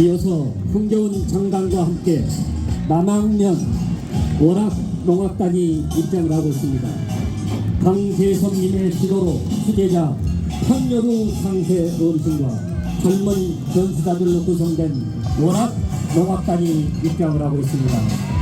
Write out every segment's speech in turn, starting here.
이어서 흥겨운 장단과 함께 남학년 월학 농악단이 입장을 하고 있습니다. 강재성님의 지도로 수제자 황여루 상세 어르신과 젊은 전수자들로 구성된 월학 농악단이 입장을 하고 있습니다.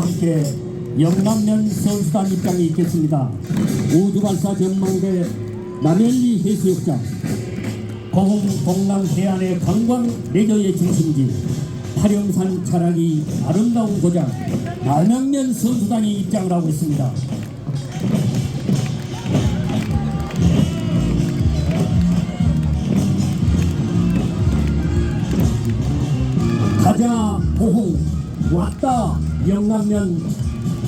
함께 영남면 선수단 입장이 있겠습니다. 우주발사 전망대 남현리 해수욕장. 고흥 동남 해안의 관광 레저의 중심지. 화령산 자락이 아름다운 고장. 남양면 선수단이 입장을 하고 있습니다. 가자 보홍 왔다 영남면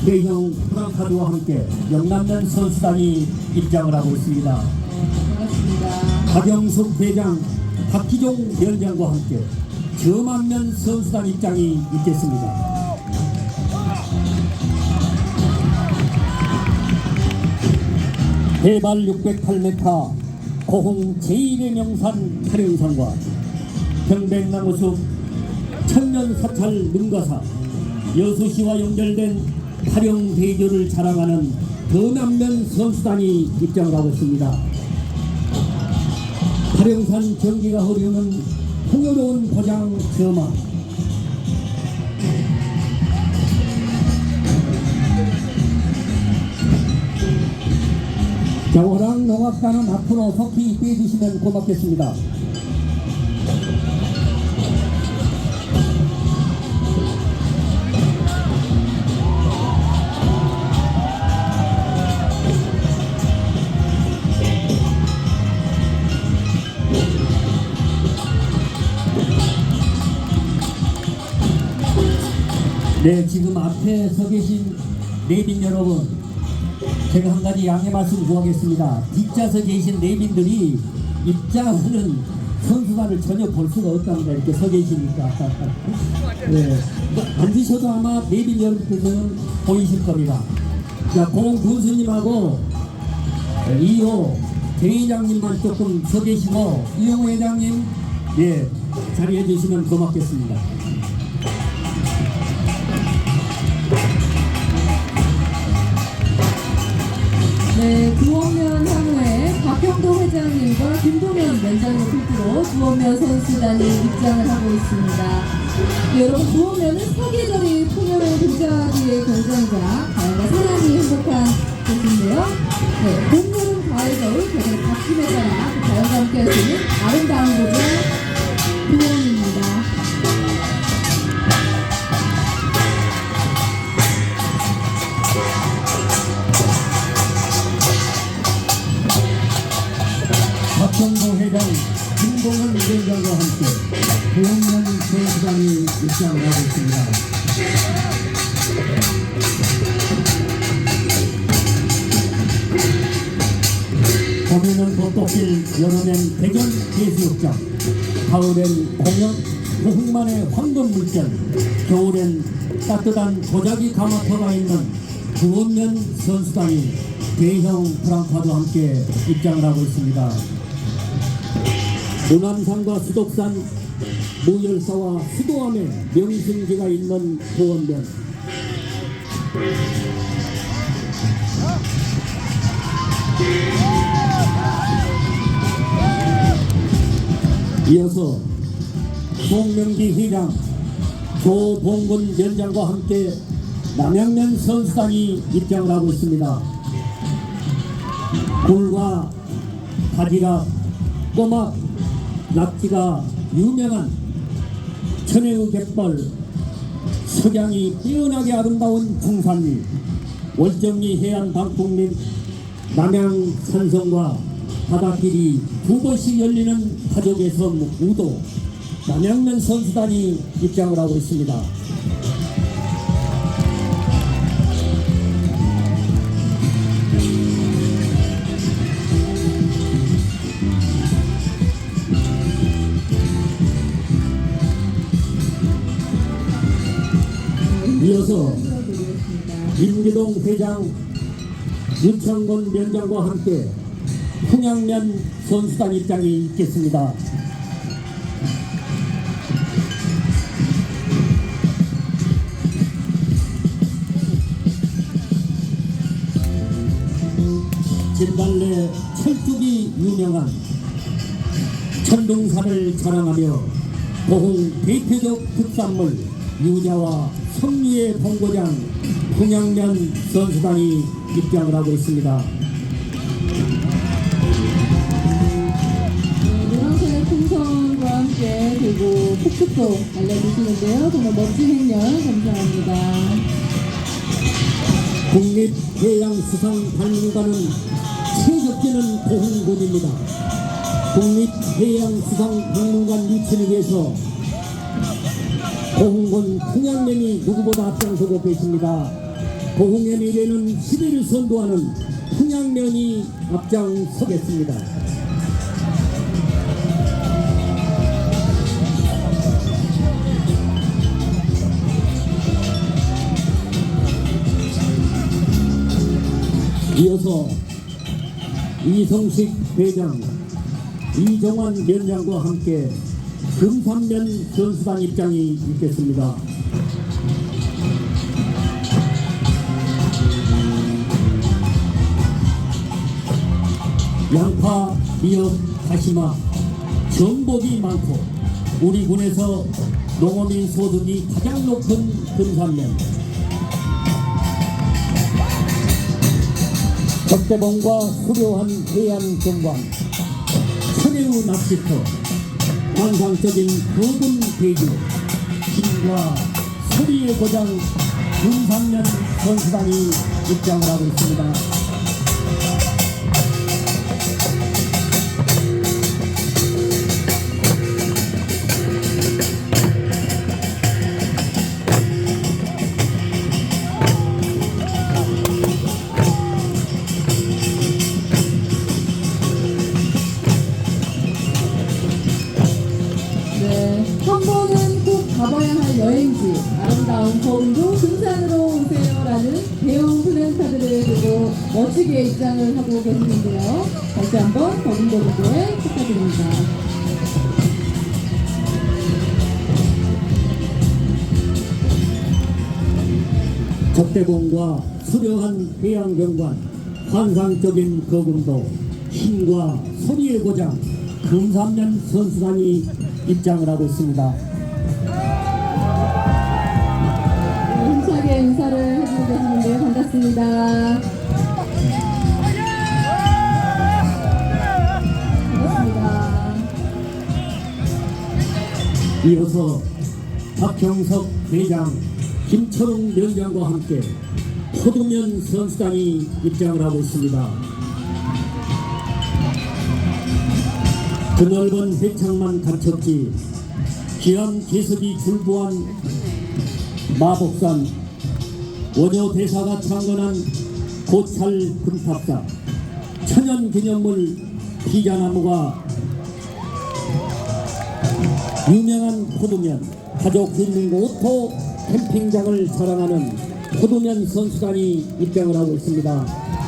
대형 프랑카드와 함께 영남면 선수단이 입장을 하고 있습니다. 반갑습니다. 박영숙 대장 박기종 위원장과 함께 저만면 선수단 입장이 있겠습니다. 해발 608m 고흥 제1의 명산 타령산과 평백나무숲 천년 사찰 능가사 여수시와 연결된 타령 대교를 자랑하는 더남면 선수단이 입장을 하고 있습니다. 타령산 경기가 흐르는 풍요로운 고장 저마 겨울왕 농악단은 앞으로 속히 빼주시면 고맙겠습니다. 네, 지금 앞에 서 계신 내빈 여러분, 제가 한 가지 양해 말씀 구하겠습니다. 뒷좌석 계신 내빈들이 입장하는 선수단을 전혀 볼 수가 없답니다. 이렇게 서 계시니까. 네, 뭐 앉으셔도 아마 내빈 여러분께서는 보이실 겁니다. 자, 공 군수님하고 이호 대회장님만 조금 서 계시고 이호 회장님, 예, 자리해 주시면 고맙겠습니다. 네, 구원면 향후에 박형도 회장님과 김동현 위원장의 필두로 구원면 선수단이 입장을 하고 있습니다. 네, 여러분, 구원면은 사계절이 풍요를 위해 결정이자 가을과 사랑이 행복한 곳인데요. 네, 봄, 여름, 가을, 겨울 계절 바뀜에 따라 그 자연과 함께 할 수 있는 아름다운 곳은 구원입 박정도 회장, 김동현 위원장과 함께 구원면 선수단이 입장을 하고 있습니다. 봄에는 벚꽃길, 여름엔 대전 해수욕장, 가을엔 공연, 고흥만의 황금 물결, 겨울엔 따뜻한 도자기 가마터가 있는 구원면 선수단이 대형 프랑카드와 함께 입장을 하고 있습니다. 문암산과 수독산, 무열사와 수도암의 명승지가 있는 구원면 이어서 송명기 회장, 조봉근 위원장과 함께 남양면 선수단이 입장을 하고 있습니다. 굴과 바지락, 꼬막, 낙지가 유명한 천혜의 갯벌, 석양이 뛰어나게 아름다운 풍산리, 월정리 해안 방풍 및 남양 산성과 바닷길이 두 번씩 열리는 섬 우도 남양면 선수단이 입장을 하고 있습니다. 이어서. 김기동 회장, 윤창건 위원장과 함께 평양면 선수단 입장이 있겠습니다. 진달래 철쭉이 유명한 천둥산을 자랑하며 고흥 대표적 특산물 유자와 성리의 본고장 평양면 선수단이 입장을 하고 있습니다. 네, 노란색 풍선과 함께 그리고 폭죽도 알려주시는데요. 정말 멋진 행렬 감사합니다. 국립해양수상박물관은 최적기는 고흥군입니다. 국립해양수상박물관 유치를 위해서 고흥군 평양면이 누구보다 앞장서고 계십니다. 고흥의 미래는 시대를 선도하는 평양면이 앞장서겠습니다. 이어서 이성식 회장, 이정환 위원장과 함께 금산면 선수단 입장이 있겠습니다. 양파, 미역, 다시마, 전복이 많고 우리 군에서 농어민 소득이 가장 높은 금산면 적대봉과 수려한 해안 경관, 천혜의 낚시터, 환상적인 붉은 대교, 힘과 소리의 고장 금산면 선수단이 입장을 하고 있습니다. 멋지게 입장을 하고 계시는데요. 다시 한번 거운도분들 축하드립니다. 적대봉과 수려한 해양경관, 환상적인 거금도, 힘과 소리의 고장, 금산면 선수단이 입장을 하고 있습니다. 네, 힘차게 인사를 해주고 계시는데요. 반갑습니다. 반갑습니다. 이어서 박형석 회장, 김철웅 위원장과 함께 포도면 선수단이 입장을 하고 있습니다. 드넓은 해창만 갖췄지 귀한 개석이 줄보한 마복산 원효 대사가 창건한 고찰 금탑사 천연 기념물 비자나무가 유명한 포도면 가족 힐링 오토 캠핑장을 자랑하는 포도면 선수단이 입장을 하고 있습니다.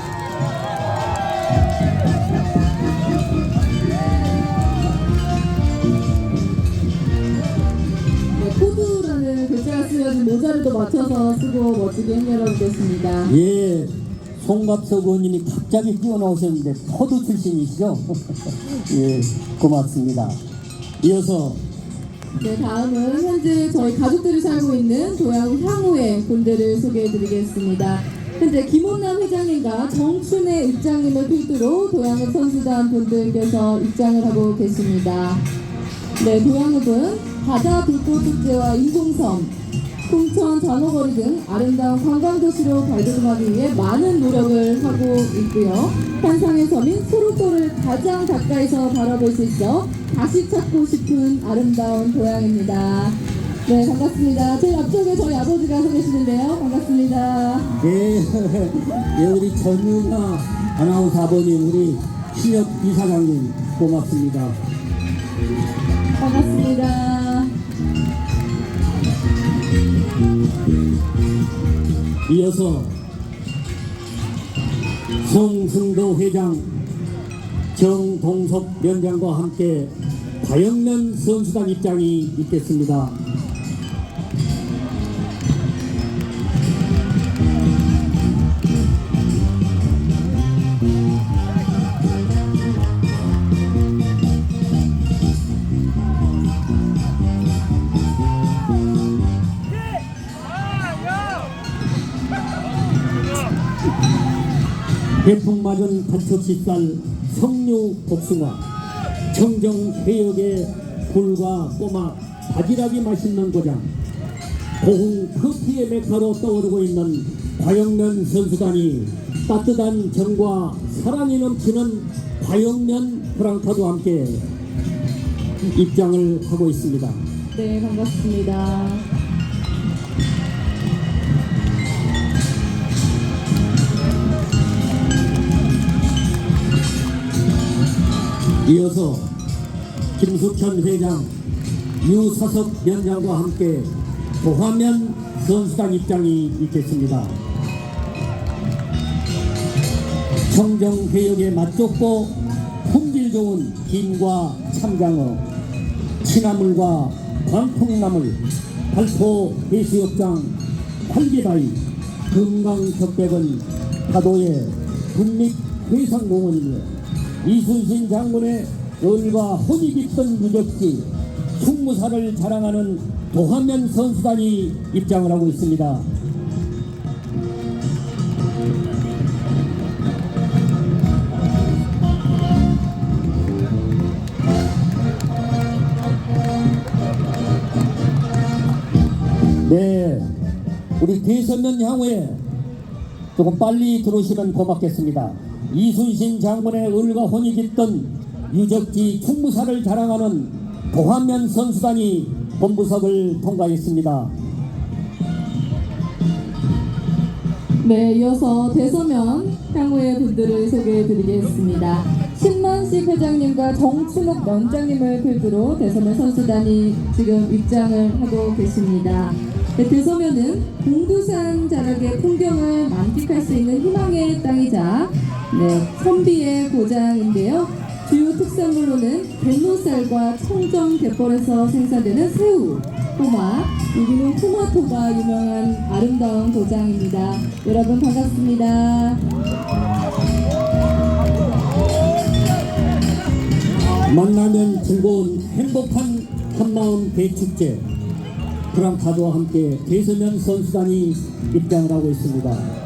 모자를 또 맞춰서 쓰고 멋지게 행렬하고 계십니다. 예, 송갑석 의원님이 갑자기 뛰어나오셨는데 포도 출신이시죠? 예, 고맙습니다. 이어서 네, 다음은 현재 저희 가족들이 살고 있는 고향 향후의 군대를 소개해 드리겠습니다. 현재 김원남 회장님과 정춘혜 입장님을 필두로 도양읍 선수단 분들께서 입장을 하고 계십니다. 네, 도양읍은 바다 불꽃 축제와 인공섬, 풍천 장어거리 등 아름다운 관광도시로 발돋움하기 위해 많은 노력을 하고 있고요. 환상의 섬인 소록도를 가장 가까이서 바라볼 수 있어 다시 찾고 싶은 아름다운 도양입니다. 네, 반갑습니다. 제일 앞쪽에 저희 아버지가 서 계시는데요. 반갑습니다. 네, 네 우리 전윤아 아나운서 아버님, 우리 신혁 이사장님 고맙습니다. 반갑습니다. 이어서 송승도 회장 정동석 위원장과 함께 과영면 선수단 입장이 있겠습니다. 해풍맞은 간척식살 석류 복숭아 청정 해역의 굴과 꼬막 바지락이 맛있는 고장 고흥 커피의 메카로 떠오르고 있는 과영면 선수단이 따뜻한 정과 사랑이 넘치는 과영면 프랑카도 함께 입장을 하고 있습니다. 네, 반갑습니다. 이어서 김숙현 회장, 유사석 위원장과 함께 도화면 선수단 입장이 있겠습니다. 청정해역의 맛좋고 품질 좋은 김과 참장어, 취나물과 광풍나물, 발포 해수욕장, 활기바위, 금강적백은 파도의 국립회상공원이며 이순신 장군의 을과 혼이 깊던 유적지 충무사를 자랑하는 도하면 선수단이 입장을 하고 있습니다. 네, 우리 대선면 향후에 조금 빨리 들어오시면 고맙겠습니다. 이순신 장군의 을과 혼이 깃던 유적지 충무사를 자랑하는 도하면 선수단이 본부석을 통과했습니다. 네, 이어서 대서면 향후의 분들을 소개해 드리겠습니다. 신만식 회장님과 정춘욱 원장님을 필두로 대서면 선수단이 지금 입장을 하고 계십니다. 네, 대서면은 공두산 자락의 풍경을 만끽할 수 있는 희망의 땅이자 네, 선비의 고장인데요. 주요 특산물로는 뱃노살과 청정 갯벌에서 생산되는 새우, 토마, 여기는 토마토가 유명한 아름다운 도장입니다. 여러분 반갑습니다. 만나면 즐거운 행복한 한마음 대축제 프랑카드와 함께 대서면 선수단이 입장을 하고 있습니다.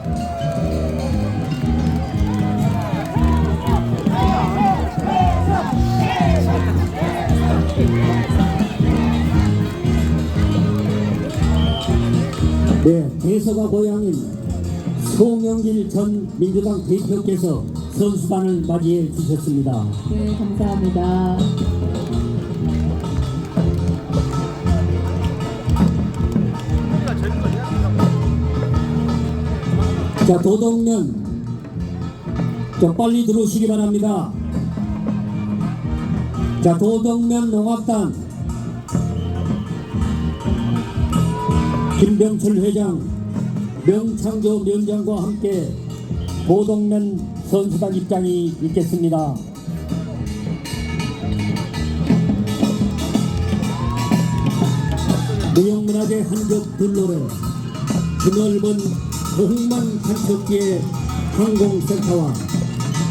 네, 대서가 고향인 송영길 전 민주당 대표께서 선수단을 맞이해 주셨습니다. 네, 감사합니다. 자, 도덕면 좀 빨리 들어오시기 바랍니다. 자, 도덕면 농악단 김병철 회장, 명창조 위원장과 함께 도덕면 선수단 입장이 있겠습니다. 무형문화재 한적 둘러래 드넓은 고흥만 간척지의 항공센터와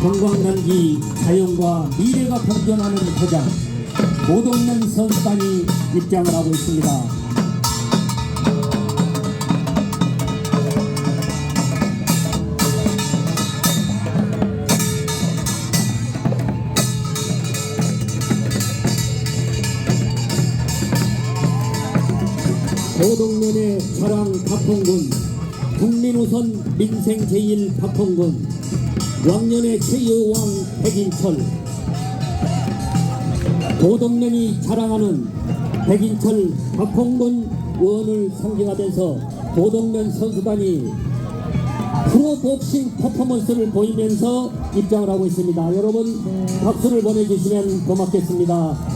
관광단지 자연과 미래가 발전하는 포장 모동면 선수단이 입장을 하고 있습니다. 도동면의 자랑 박홍근 국민우선 민생 제1 박홍근 왕년의 최여왕 백인철 도동면이 자랑하는 백인철 박홍근 의원을 상징하면서 도동면 선수단이 프로복싱 퍼포먼스를 보이면서 입장을 하고 있습니다. 여러분 박수를 보내주시면 고맙겠습니다.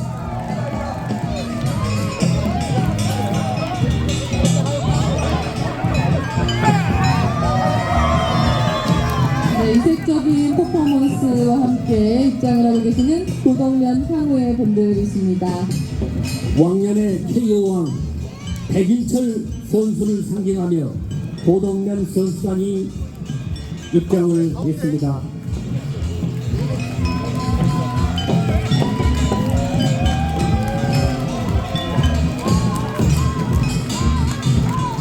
퍼포먼스와 함께 입장을 하고 계시는 도덕면 향후의 분들이십니다. 왕년의 K여왕 백인철 선수를 상징하며 도덕면 선수단이 입장을 했습니다.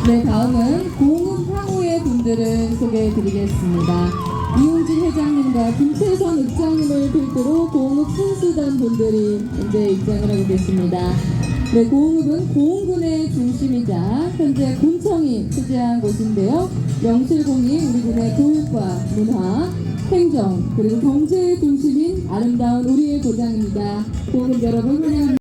네, 다음은 공은 향후의 분들을 소개해 드리겠습니다. 이용진 회장님과 김태선 읍장님을 필두로 고흥읍 선수단 분들이 현재 입장을 하고 계십니다. 네, 고흥읍은 고흥군의 중심이자 현재 군청이 소재한 곳인데요. 영실공이 우리 군의 교육과 문화, 행정, 그리고 경제의 중심인 아름다운 우리의 고장입니다. 고흥읍 여러분 환영합니다.